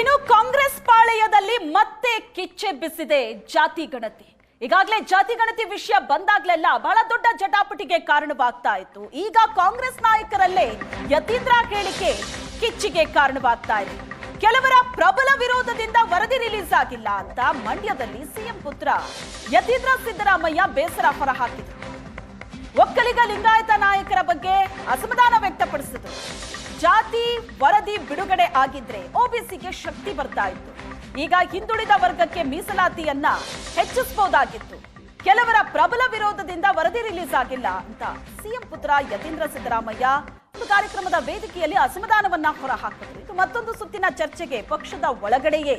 ಇನ್ನು ಕಾಂಗ್ರೆಸ್ ಪಾಳೆಯದಲ್ಲಿ ಮತ್ತೆ ಕಿಚ್ಚೆಬ್ಬಿಸಿದೆ ಜಾತಿ ಗಣತಿ. ಈಗಾಗಲೇ ಜಾತಿ ಗಣತಿ ವಿಷಯ ಬಂದಾಗ್ಲೆಲ್ಲ ಬಹಳ ದೊಡ್ಡ ಜಟಾಪಟಿಗೆ ಕಾರಣವಾಗ್ತಾ ಇತ್ತು. ಈಗ ಕಾಂಗ್ರೆಸ್ ನಾಯಕರಲ್ಲೇ ಯತೀಂದ್ರ ಹೇಳಿಕೆ ಕಿಚ್ಚಿಗೆ ಕಾರಣವಾಗ್ತಾ ಇದೆ. ಕೆಲವರ ಪ್ರಬಲ ವಿರೋಧದಿಂದ ವರದಿ ರಿಲೀಸ್ ಆಗಿಲ್ಲ ಅಂತ ಮಂಡ್ಯದಲ್ಲಿ ಸಿಎಂ ಪುತ್ರ ಯತೀಂದ್ರ ಸಿದ್ದರಾಮಯ್ಯ ಬೇಸರ ಹೊರಹಾಕಿದರು. ಒಕ್ಕಲಿಗ ಲಿಂಗಾಯತ ನಾಯಕರ ಬಗ್ಗೆ ಬಿಡುಗಡೆ ಆಗಿದ್ರೆ ಒಬಿಸಿಗೆ ಶಕ್ತಿ ಬರ್ತಾ ಇತ್ತು. ಈಗ ಹಿಂದುಳಿದ ವರ್ಗಕ್ಕೆ ಮೀಸಲಾತಿಯನ್ನ ಹೆಚ್ಚಿಸಬಹುದಾಗಿತ್ತು ಕೆಲವರ ಪ್ರಬಲ ವಿರೋಧದಿಂದ ವರದಿ ರಿಲೀಸ್ ಆಗಿಲ್ಲ ಅಂತ ಸಿಎಂ ಪುತ್ರ ಯತೀಂದ್ರ ಸಿದ್ದರಾಮಯ್ಯ ಒಂದು ಕಾರ್ಯಕ್ರಮದ ವೇದಿಕೆಯಲ್ಲಿ ಅಸಮಾಧಾನವನ್ನ ಹೊರಹಾಕಿದ್ರು. ಇದು ಮತ್ತೊಂದು ಸುತ್ತಿನ ಚರ್ಚೆಗೆ ಪಕ್ಷದ ಒಳಗಡೆಯೇ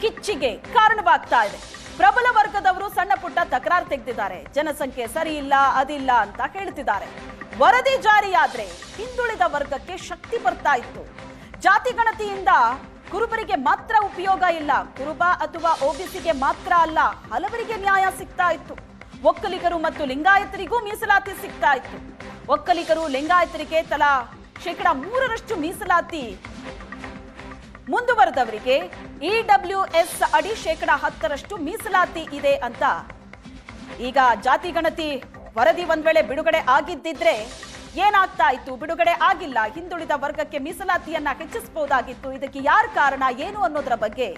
ಕಿಚ್ಚಿಗೆ ಕಾರಣವಾಗ್ತಾ ಇದೆ. ಪ್ರಬಲ ವರ್ಗದವರು ಸಣ್ಣ ಪುಟ್ಟ ತಕರಾರು ತೆಗೆದಿದ್ದಾರೆ. ಜನಸಂಖ್ಯೆ ಸರಿ ಇಲ್ಲ, ಅದಿಲ್ಲ ಅಂತ ಹೇಳ್ತಿದ್ದಾರೆ. ವರದಿ ಜಾರಿಯಾದ್ರೆ ಹಿಂದುಳಿದ ವರ್ಗಕ್ಕೆ ಶಕ್ತಿ ಬರ್ತಾ ಇತ್ತು. ಜಾತಿ ಗಣತಿಯಿಂದ ಕುರುಬರಿಗೆ ಮಾತ್ರ ಉಪಯೋಗ ಇಲ್ಲ. ಕುರುಬ ಅಥವಾ ಓಬಿಸಿಗೆ ಮಾತ್ರ ಅಲ್ಲ, ಹಲವರಿಗೆ ನ್ಯಾಯ ಸಿಗ್ತಾ ಇತ್ತು. ಒಕ್ಕಲಿಗರು ಮತ್ತು ಲಿಂಗಾಯತರಿಗೂ ಮೀಸಲಾತಿ ಸಿಗ್ತಾ ಇತ್ತು. ಒಕ್ಕಲಿಗರು ಲಿಂಗಾಯತರಿಗೆ ತಲಾ ಶೇಕಡ ಮೂರರಷ್ಟು ಮೀಸಲಾತಿ ಮುಂದುವರೆದವರಿಗೆ ಇಡಬ್ಲ್ಯೂಎಸ್ ಅಡಿ ಶೇಕಡ ಹತ್ತರಷ್ಟು ಮೀಸಲಾತಿ ಇದೆ ಅಂತ. ಈಗ ಜಾತಿ ಗಣತಿ ವರದಿ ಒಂದ್ ವೇಳೆ ಬಿಡುಗಡೆ ಆಗಿದ್ದಿದ್ರೆ ಏನಾಗ್ತಾ ಇತ್ತು ಬಿಡುಗಡೆ ಆಗಿಲ್ಲ. ಹಿಂದುಳಿದ ವರ್ಗಕ್ಕೆ ಮೀಸಲಾತಿಯನ್ನ ಹೆಚ್ಚಿಸಬಹುದಾಗಿತ್ತು ಇದಕ್ಕೆ ಯಾರ ಕಾರಣ, ಏನು ಅನ್ನೋದರ ಬಗ್ಗೆ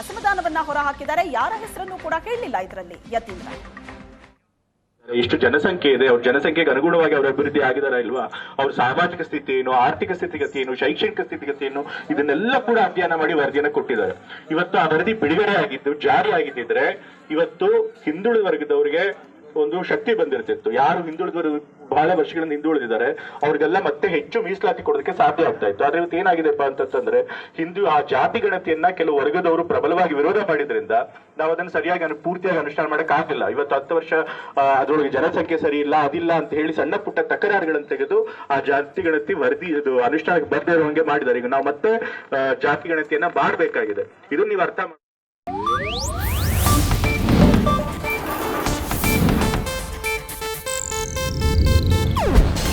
ಅಸಮಾಧಾನವನ್ನ ಹೊರಹಾಕಿದ್ದಾರೆ. ಯಾರ ಹೆಸರನ್ನು ಕೂಡ ಹೇಳಲಿಲ್ಲ ಇದರಲ್ಲಿ. ಯತೀಂದ್ರ. ಎಷ್ಟು ಜನಸಂಖ್ಯೆ ಇದೆ. ಅವ್ರ ಜನಸಂಖ್ಯೆಗೆ ಅನುಗುಣವಾಗಿ ಅವ್ರ ಅಭಿವೃದ್ಧಿ ಆಗಿದಾರ ಇಲ್ವಾ? ಅವ್ರ ಸಾಮಾಜಿಕ ಸ್ಥಿತಿ ಏನು, ಆರ್ಥಿಕ ಸ್ಥಿತಿಗತಿ ಏನು, ಶೈಕ್ಷಣಿಕ ಸ್ಥಿತಿಗತಿ ಏನು, ಇದನ್ನೆಲ್ಲ ಕೂಡ ಅಧ್ಯಯನ ಮಾಡಿ ವರದಿಯನ್ನು ಕೊಟ್ಟಿದ್ದಾರೆ. ಇವತ್ತು ಆ ವರದಿ ಬಿಡುಗಡೆ ಆಗಿದ್ದು, ಜಾರಿ ಆಗಿದ್ದಿದ್ರೆ ಇವತ್ತು ಹಿಂದುಳಿದ ವರ್ಗದವರಿಗೆ ಒಂದು ಶಕ್ತಿ ಬಂದಿರ್ತಿತ್ತು. ಯಾರು ಹಿಂದುಳಿದವರು ಬಹಳ ವರ್ಷಗಳಿಂದ ಹಿಂದುಳಿದಿದ್ದಾರೆ, ಅವ್ರಿಗೆಲ್ಲ ಮತ್ತೆ ಹೆಚ್ಚು ಮೀಸಲಾತಿ ಕೊಡೋದಕ್ಕೆ ಸಾಧ್ಯ ಆಗ್ತಾ ಇತ್ತು. ಆದ್ರೆ ಇವತ್ತು ಏನಾಗಿದೆಪ್ಪ ಅಂತಂದ್ರೆ ಹಿಂದೂ ಆ ಜಾತಿ ಗಣತಿಯನ್ನ ಕೆಲವು ವರ್ಗದವರು ಪ್ರಬಲವಾಗಿ ವಿರೋಧ ಮಾಡಿದ್ರಿಂದ ನಾವು ಅದನ್ನು ಸರಿಯಾಗಿ ಅನು- ಪೂರ್ತಿಯಾಗಿ ಅನುಷ್ಠಾನ ಮಾಡಕ್ ಆಗಿಲ್ಲ ಇವತ್ತು ಹತ್ತು ವರ್ಷ ಅದರೊಳಗೆ ಜನಸಂಖ್ಯೆ ಸರಿ ಇಲ್ಲ, ಅದಿಲ್ಲ ಅಂತ ಹೇಳಿ ಸಣ್ಣ ಪುಟ್ಟ ತಕರಾರುಗಳನ್ನು ತೆಗೆದು ಆ ಜಾತಿ ಗಣತಿ ವರದಿ, ಇದು ಅನುಷ್ಠಾನಕ್ಕೆ ಬರ್ದೇ ಇರುವಂಗೆ ಮಾಡಿದ್ದಾರೆ. ಈಗ ನಾವು ಮತ್ತೆ ಜಾತಿ ಗಣತಿಯನ್ನ ಮಾಡಬೇಕಾಗಿದೆ. ಇದನ್ನ ನೀವು ಅರ್ಥ